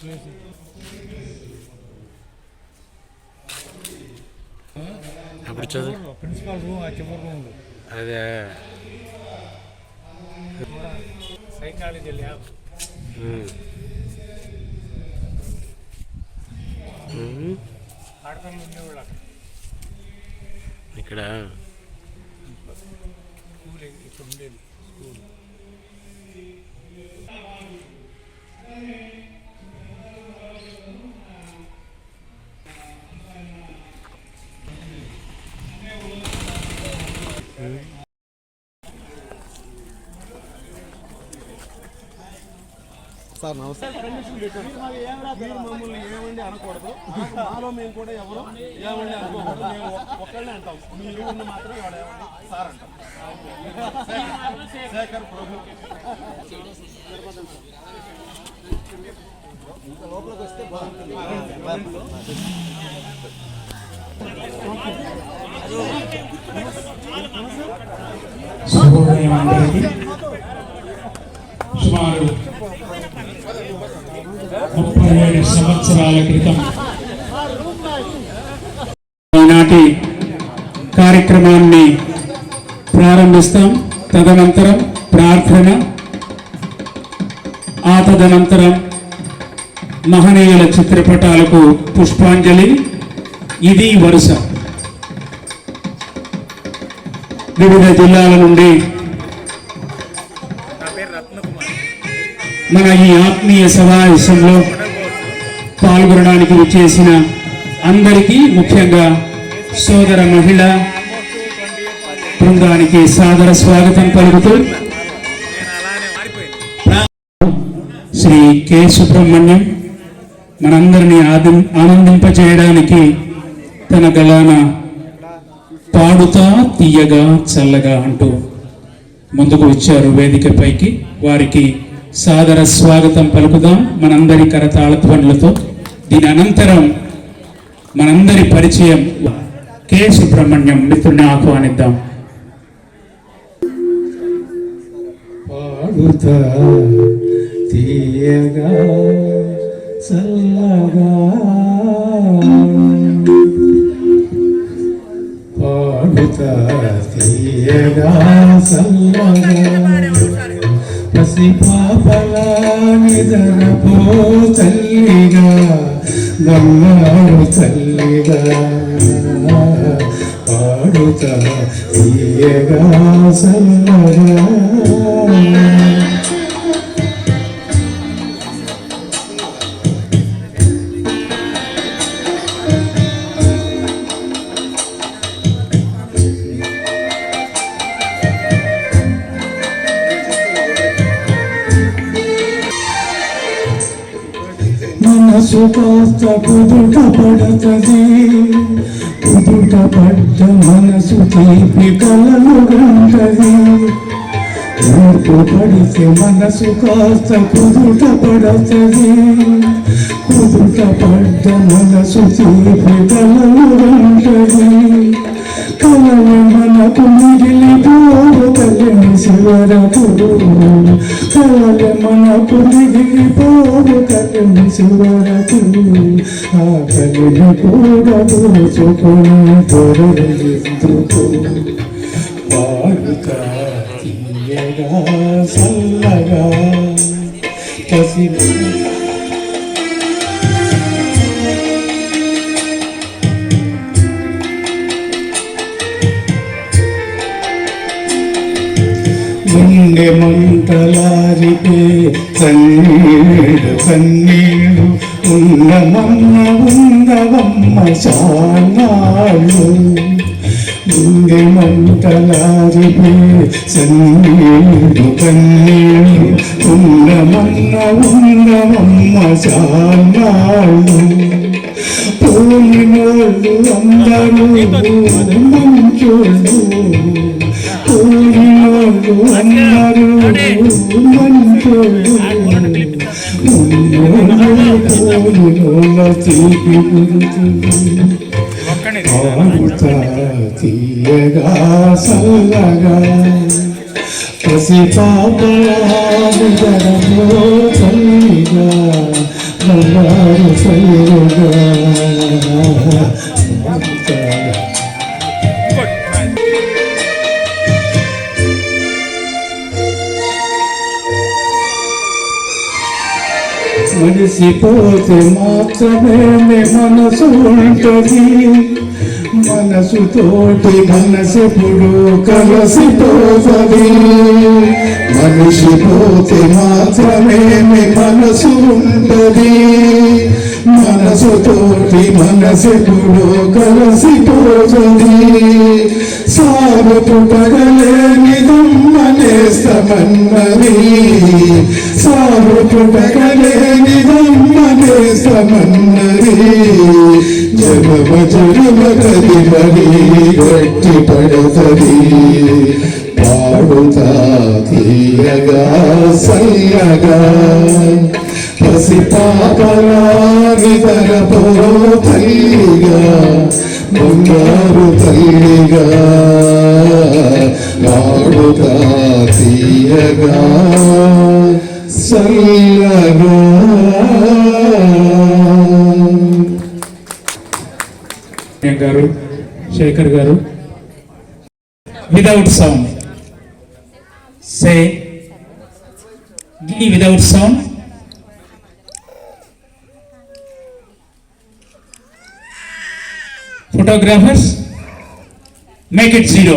Place అప్పుడు చదువు. Principal room ఆ చివరి రూమ్ అదే. Psychology lab. ఆడపిల్లలు ఉండేవాళ్ళు అక్కడ. ఇక్కడ? స్కూల్ ఇక్కడ ఉండేది స్కూల్. సార్ నమస్తే. మీరు మమ్మల్ని ఏమండి అనకూడదు. మాలో మేము కూడా ఎవరు ఏమండి అనుకోకూడదు మేము ఒక్కళ్ళే అంటాం. మీ ఊరిని మాత్రం సార్ అంటాం. శేఖర్- శేఖర్ ప్రభు. ఇంకా లోపలికి వస్తే బాగుంటుంది. శుభోదయం అందరికీ సుమారు ముప్పై ఏడు సంవత్సరాల క్రితం ఈనాటి కార్యక్రమాన్ని ప్రారంభిస్తాం. తదనంతరం ప్రార్థన ఆ తదనంతరం మహనీయుల చిత్రపటాలకు పుష్పాంజలి ఇది వరుస. వివిధ జిల్లాల నుండి మన ఈ ఆత్మీయ సమావేశంలో పాల్గొనడానికి వచ్చేసిన అందరికీ ముఖ్యంగా సోదర మహిళ బృందానికి సాదర స్వాగతం పలుకుతూ శ్రీ కె సుబ్రహ్మణ్యం మనందరినీ ఆది- ఆనందింపజేయడానికి తన గలాన పాడుతా తీయగా చల్లగా అంటూ ముందుకు వచ్చారు వేదికపైకి. వారికి సాదర స్వాగతం పలుకుదాం మనందరి కరతాళధ్వనులతో దీని అనంతరం మనందరి పరిచయం కె. సుబ్రహ్మణ్యం మిత్రుని ఆహ్వానిద్దాం. పాడుతా తీయగా చల్లగా తీయగా చల్లగా పసి తల్లిగా బంగారు తల్లిగా పాడుతా తీయగా చల్లగా కాస్త కుదుట పడతది కుదుట పడ్డ మనసు తీపి కలలు గంటది ఊపు పడితే మనసు కాస్త కుదుట పడతది కుదుట పడ్డ మనసు తీపి కలలు గంటది కలలు మనకు మిగిలిపో కలిని శివరకు మన మనకు మిగిలిపోవు కలిని శివరకు ఆ కలిని కూడా దోచుకొని తొరలిందుకు పాడుతా తీయగా చల్లగా పసి നിന്റെ മണ്ഡലാരികെ കണ്ണീട് കണ്ണീട് ഉന്ന മണ്ണ ഉന്നവമ്മ ചാനാളു നിന്റെ മണ്ഡലാരികെ കണ്ണീട് കണ്ണീട് ഉന്ന മണ്ണ ഉന്നവമ്മ ചാനാളു പോയിനോളു അന്തരൂ. മഞ്ചോളൂ మంచోళ్ళు తీయగా సల్లగా పసి మనిషి పోతే మాత్రమే మనసు ఉంటుంది. మనసుతోటి మనసెప్పుడు కలసిపోతుంది మనిషి పోతే మాత్రమే మనసు ఉంటది. మనసుతోటి మనసెప్పుడు కలసిపోతుంది సాగు పుట్టగలేని దమ్మనేస్తమన్నది సాగు పుట్టగలేని దమ్మనేస్తమన్నది జగమ జగమ గట్టి పడతది పాడుతా తీయగా సయ్యగా పసిపాపలాని తరపో తల్లిగా బంగారు తల్లిగా పాడుతా తీయగా సయ్యగా గారు శేఖర్ గారు. విదౌట్ సౌండ్ సే గి without sound photographers make it zero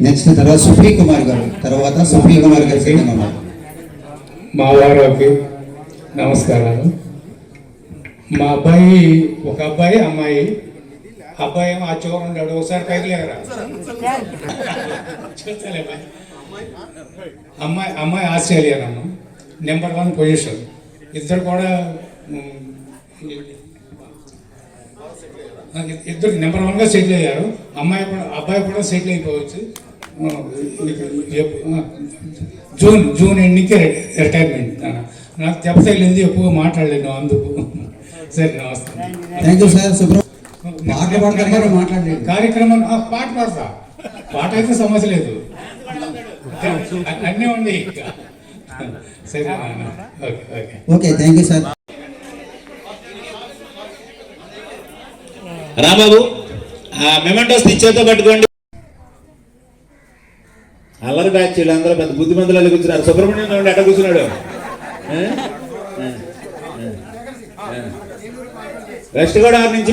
next తర్వాత సుప్రీ కుమార్ గారు తర్వాత సుప్రీ కుమార్ గారు సిద్ధంగా ఉన్నారు మా వారికి నమస్కారాలు. మా అబ్బాయి ఒక అబ్బాయి అమ్మాయి. అబ్బాయి ఏమో ఆ చివర ఉన్నాడు ఒకసారి పైకి అబ్బాయి. అమ్మాయి. అమ్మాయి ఆస్ట్రేలియన్ అమ్మ. నెంబర్ వన్ పొజిషన్ ఇద్దరు కూడా ఇద్దరు నెంబర్ వన్గా సెటిల్ అయ్యారు. అమ్మాయి కూడా అబ్బాయి కూడా సెటిల్ అయిపోవచ్చు. జూన్ జూన్ ఎండింగ్కి రిటైర్మెంట్ నాకు దెబ్బ తగిలింది ఎక్కువ మాట్లాడలేను అందుకు. సరే నమస్తే. థ్యాంక్ యూ సార్ సుబ్రహ్మ పాటలు పాడతారు కదా మాట్లాడలేదు. కార్యక్రమం పాట పాడతా. పాట అయితే సమస్య లేదు. అన్నీ ఉన్నాయి. సరే okay. Okay thank you sir. రాబాబు ఆ మెమెంటోస్ ఇచ్చేతో పట్టుకోండి. అల్లరి బ్యాచ్ వీళ్ళందరూ పెద్ద బుద్ధిమంతులు కూర్చున్నారు. సుబ్రహ్మణ్యం ఉండి ఎట్ట కూర్చున్నాడు. వెస్ట్ గోదావరి నుంచి